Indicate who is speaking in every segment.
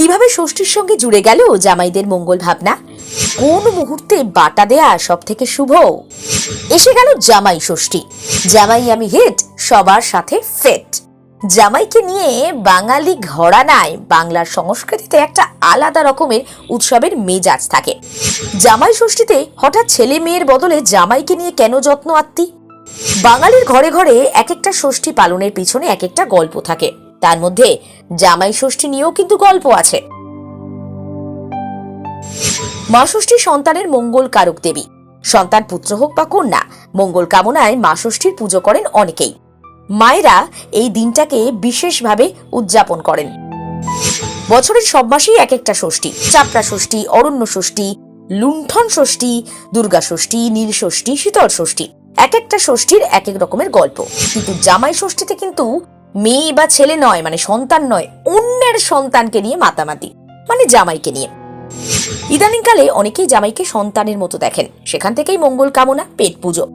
Speaker 1: কীভাবে ষষ্ঠীর সঙ্গে জুড়ে গেল জামাইদের মঙ্গল ভাবনা? কোন মুহূর্তে বাটা দেয়া সব থেকে শুভ? এসে গেল জামাই ষষ্ঠী। জামাই আমি হেট, সবার সাথে ফেট। জামাইকে নিয়ে বাঙালি ঘরানায় বাংলার সংস্কৃতিতে একটা আলাদা রকমের উৎসবের মেজাজ থাকে। জামাই ষষ্ঠীতে হঠাৎ ছেলে মেয়ের বদলে জামাইকে নিয়ে কেন যত্ন আত্মি বাঙালির ঘরে ঘরে এক একটা ষষ্ঠী পালনের পিছনে এক একটা গল্প থাকে। তার মধ্যে জামাই ষষ্ঠী নিয়েও কিন্তু গল্প আছে। মা ষষ্ঠী সন্তানের মঙ্গল কারক দেবী। সন্তান পুত্র হোক বা কন্যা, মঙ্গল কামনায় মা ষষ্ঠীর পুজো করেন অনেকেই। মায়েরা এই দিনটাকে বিশেষভাবে উদযাপন করেন। বছরের সব মাসেই এক একটা ষষ্ঠী, চাপড়া ষষ্ঠী, অরণ্য ষষ্ঠী, লুণ্ঠন ষষ্ঠী, দুর্গা ষষ্ঠী, নীল ষষ্ঠী, শীতল ষষ্ঠী, এক একটা ষষ্ঠীর এক এক রকমের গল্প। কিন্তু জামাই ষষ্ঠীতে কিন্তু মেয়ে বা ছেলে নয় মানে সন্তান নয়, অন্যের সন্তানকে নিয়ে মাতামাতি মানে জামাইকে নিয়ে। ইদানিংকালে অনেকেই জামাইকে সন্তানের মতো দেখেন, সেখান থেকেই মঙ্গল কামনা, পেট পুজো।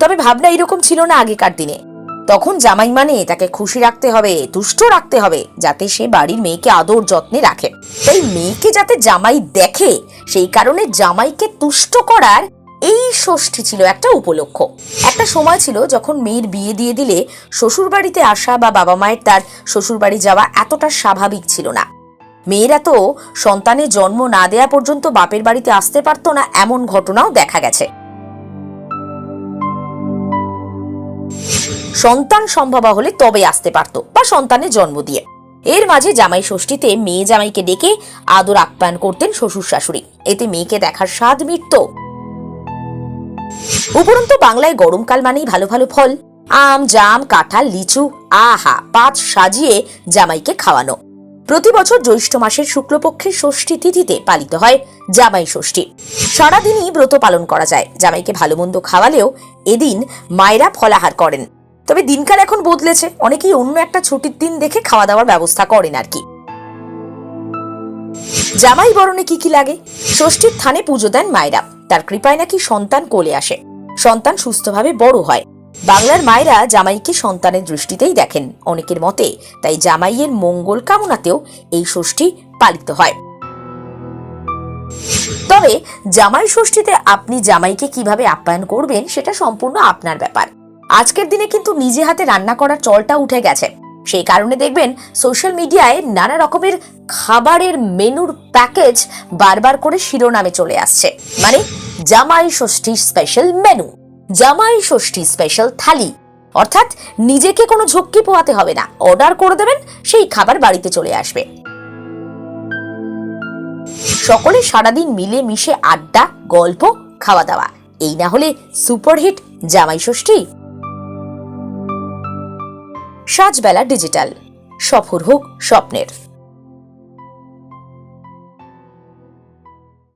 Speaker 1: তবে ভাবনা এরকম ছিল না আগেকার দিনে। তখন জামাই মানে তাকে খুশি রাখতে হবে, তুষ্ট রাখতে হবে, যাতে সে বাড়ির মেয়েকে আদর যত্নে রাখে। তাই মেয়েকে যাতে জামাই দেখে, সেই কারণে জামাইকে তুষ্ট করার এই ষষ্ঠী ছিল একটা উপলক্ষ একটা সময় ছিল যখন মেয়ের বিয়ে দিয়ে দিলে শ্বশুর বাড়িতে আসা বা বাবা মায়ের তার শ্বশুর বাড়ি যাওয়া এতটা স্বাভাবিক ছিল না। মেয়েরা তো সন্তানের জন্ম না দেয়া পর্যন্ত বাপের বাড়িতে আসতে পারতো না এমন ঘটনাও দেখা গেছে। সন্তান সম্ভব হলে তবে আসতে পারত বা সন্তানের জন্ম দিয়ে। এর মাঝে জামাই ষষ্ঠীতে মেয়ে জামাইকে ডেকে আদর আপ্যায়ন করতেন শ্বশুর শাশুড়ি। এতে মেয়েকে দেখার স্বাদ মিটত। উপরন্তু বাংলায় গরমকাল মানেই ভালো ভালো ফল। আম, জাম, কাঁঠাল, লিচু, আহা পাঁচ সাজিয়ে জামাইকে খাওয়ানো। প্রতি বছর জ্যৈষ্ঠ মাসের শুক্লপক্ষের ষষ্ঠী তিথিতে পালিত হয় জামাই ষষ্ঠী। সারাদিনই ব্রত পালন করা যায়। জামাইকে ভালো মন্দ খাওয়ালেও এদিন মায়েরা ফলাহার করেন। তবে দিনকাল এখন বদলেছে। অনেকেই অন্য একটা ছুটির দিন দেখে খাওয়া দাওয়ার ব্যবস্থা করেন আর কি। জামাই বরণে কি কি লাগে? ষষ্ঠীর থানে পুজো দেন মায়েরা। তার কৃপায় নাকি সন্তান কোলে আসে। সন্তান সুস্থভাবে বড় হয়। বাংলার মায়েরা জামাইকে সন্তানের দৃষ্টিতেই দেখেন অনেকের মতে, তাই জামাইয়ের মঙ্গল কামনাতেও এই ষষ্ঠী পালিত হয়। তবে জামাই ষষ্ঠীতে আপনি জামাইকে কীভাবে আপ্যায়ন করবেন, সেটা সম্পূর্ণ আপনার ব্যাপার। আজকের দিনে কিন্তু নিজে হাতে রান্না করার চলটা উঠে গেছে। সেই কারণে দেখবেন সোশ্যাল মিডিয়ায় নানা রকমের খাবারের মেনুর প্যাকেজ বারবার করে শিরোনামে চলে আসছে। মানে জামাই ষষ্ঠী স্পেশাল মেনু জামাই ষষ্ঠী স্পেশাল থালি। অর্থাৎ নিজেকে কোনো ঝক্কি পোহাতে হবে না অর্ডার করে দেবেন, সেই খাবার বাড়িতে চলে আসবে। সকলে সারাদিন মিলে মিশে আড্ডা, গল্প, খাওয়া দাওয়া। এই না হলে সুপারহিট জামাই ষষ্ঠী সাজবেলা ডিজিটাল। সফর হোক স্বপ্নের।